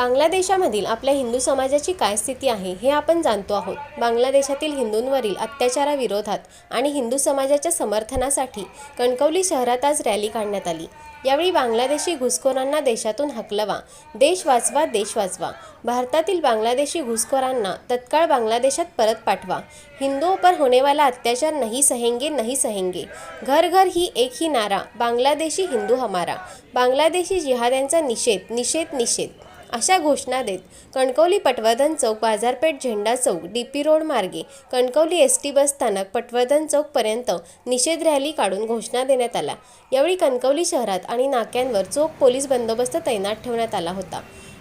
बांगलादेशामधील आपल्या हिंदू समाजाची काय स्थिती आहे हे आपण जाणतो आहोत. बांगलादेशातील हिंदूंवरील अत्याचाराविरोधात आणि हिंदू समाजाच्या समर्थनासाठी कणकवली शहरात आज रॅली काढण्यात आली. यावेळी बांगलादेशी घुसखोरांना देशातून हकलवा देश वाचवा देश वाचवा. भारतातील बांगलादेशी घुसखोरांना तत्काळ बांगलादेशात परत पाठवा. हिंदुओं पर होने वाला अत्याचार नहीं सहेंगे नहीं सहेंगे. घर घर ही एक ही नारा बांगलादेशी हिंदू हमारा. बांगलादेशी जिहाद्यांचा निषेध निषेध निषेध. अशा घोषणा देत कणकवली पटवर्धन चौक बाजारपेठ झेंडा चौक डी पी रोड मार्गे कणकवली एस टी बस स्थानक पटवर्धन चौकपर्यंत निषेध रॅली काढून घोषणा देण्यात आला यावेळी कणकवली शहरात आणि नाक्यांवर चोख पोलीस बंदोबस्त तैनात ठेवण्यात आला होता.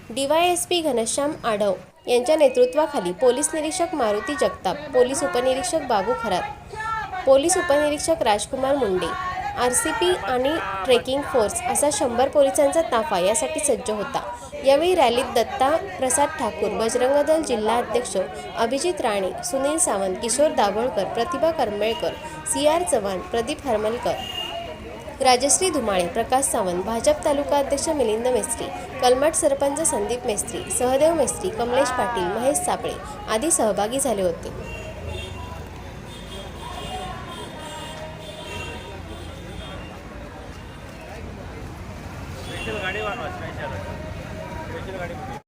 डीवायएसपी घनश्याम आढव यांच्या नेतृत्वाखाली पोलीस निरीक्षक मारुती जगताप पोलीस उपनिरीक्षक बाबू खरात पोलीस उपनिरीक्षक Rajkumar Munde R C P आणि ट्रेकिंग फोर्स असा शंभर पोलिसांचा ताफा यासाठी सज्ज होता. यावेळी रॅलीत दत्ता प्रसाद ठाकूर बजरंग दल जिल्हा अध्यक्ष अभिजित राणे सुनील सावंत किशोर दाभोळकर प्रतिभा करमेळकर सी आर चव्हाण प्रदीप हरमलकर राजश्री धुमाळे प्रकाश सावंत भाजप तालुका अध्यक्ष मिलिंद मेस्त्री कलमट सरपंच संदीप मेस्त्री सहदेव मेस्त्री कमलेश पाटील महेश सापळे आदी सहभागी झाले होते.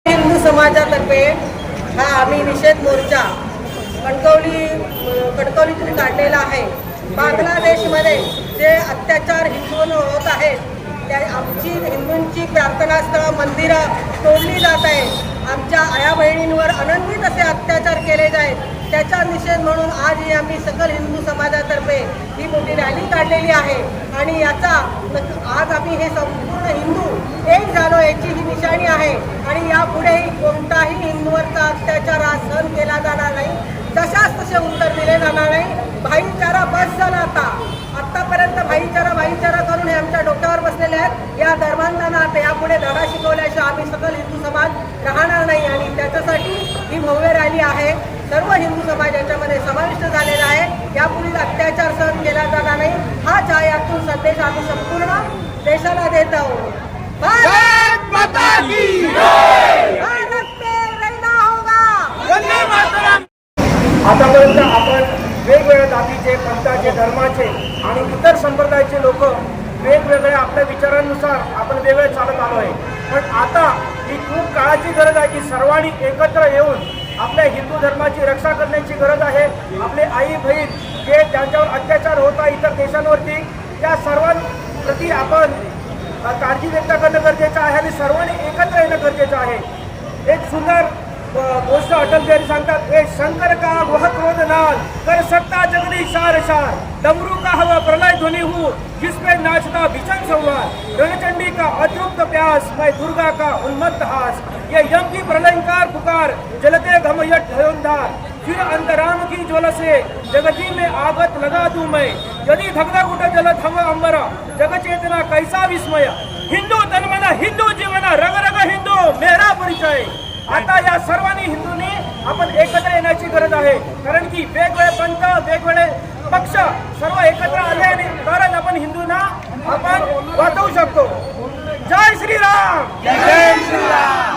हिंदू समाजातर्फे हा आम्ही निषेध मोर्चा कणकवली कणकवलीतून काढलेला आहे. बांगलादेशमध्ये जे अत्याचार हिंदूंवर होत आहेत त्या आमची हिंदूंची प्रार्थनास्थळं मंदिरं तोडली जात आहे आमच्या आया बहिणींवर अनन्वित असे अत्याचार केले जात त्याचा निषेध म्हणून आज आम्ही सकल हिंदू समाजातर्फे ही मोठी रॅली काढलेली आहे. आणि याचा आज आम्ही हे संपूर्ण हिंदू एक झालो याची ही निशाणी आहे. आणि यापुढेही कोणताही हिंदूवरचा अत्याचार हा सहन केला जाणार नाही. तशाच तसे उत्तर दिले जाणार नाही. भाईचारा बस झाला आता. आत्तापर्यंत भाईचारा भाईचारा करून हे आमच्या डोक्यावर बसलेले आहेत. या धर्मांना आता यापुढे धडा शिकवल्याशिवाय आम्ही सकल हिंदू समाज राहणार नाही. आणि त्याच्यासाठी ही भव्य रॅली आहे. सर्व हिंदू समाज याच्यामध्ये समाविष्ट झालेला आहे. यापुढील अत्याचार सहन केला जाणार नाही. हा हा यातून संदेश आम्ही संपूर्ण देशाला देत आहोत. भारत माता की भारत में रहना होगा. आतापर्यंत आपण वेगवेगळ्या जातीचे पंथाचे धर्माचे आणि इतर संप्रदायाचे लोक वेगवेगळ्या आपल्या विचारांनुसार आपण वेगळे चालत आलो आहे. पण आता ही खूप काळाची गरज आहे की सर्वांनी एकत्र येऊन आपल्या हिंदू धर्माची रक्षा करण्याची गरज आहे. आपले आई बहीण जे ज्यांच्यावर अत्याचार होत आहे इतर देशांवरती त्या सर्वांप्रती आपण काळजी व्यक्त करणं गरजेचं आहे आणि सर्वांनी एकत्र येणं गरजेचं आहे. एक सुंदर गोष्ट अटल बिहारी सांगतात हे शंकर का वह क्रोध नाल? कर सक जगदी शार शार डमरू का हवा प्रलय ध्वनि हूँ जिसपे नाचता भीषण संवार रणचंडी का अतृप्त प्यास, मैं दुर्गा का उन्मत्त हास। ये यम की प्रलयंकार पुकार, जलते घमयट धयोंधार फिर अंतराम की ज्वल से जगती में आगत लगा दूँ मैं। यदि धगधग उठ जल थम अंबर जग चेतना कैसा विस्मय। हिंदू तन्मन हिंदू जीवन, रग रग हिंदू, मेरा परिचय। आता या सर्वांनी हिंदूंनी आपण एकत्र येण्याची गरज आहे. कारण की वेगवेगळे पंथ वेगवेगळे पक्ष सर्व एकत्र आले आणि तरच आपण हिंदूंना आपण वाचवू शकतो. जय श्रीराम! जय श्रीराम!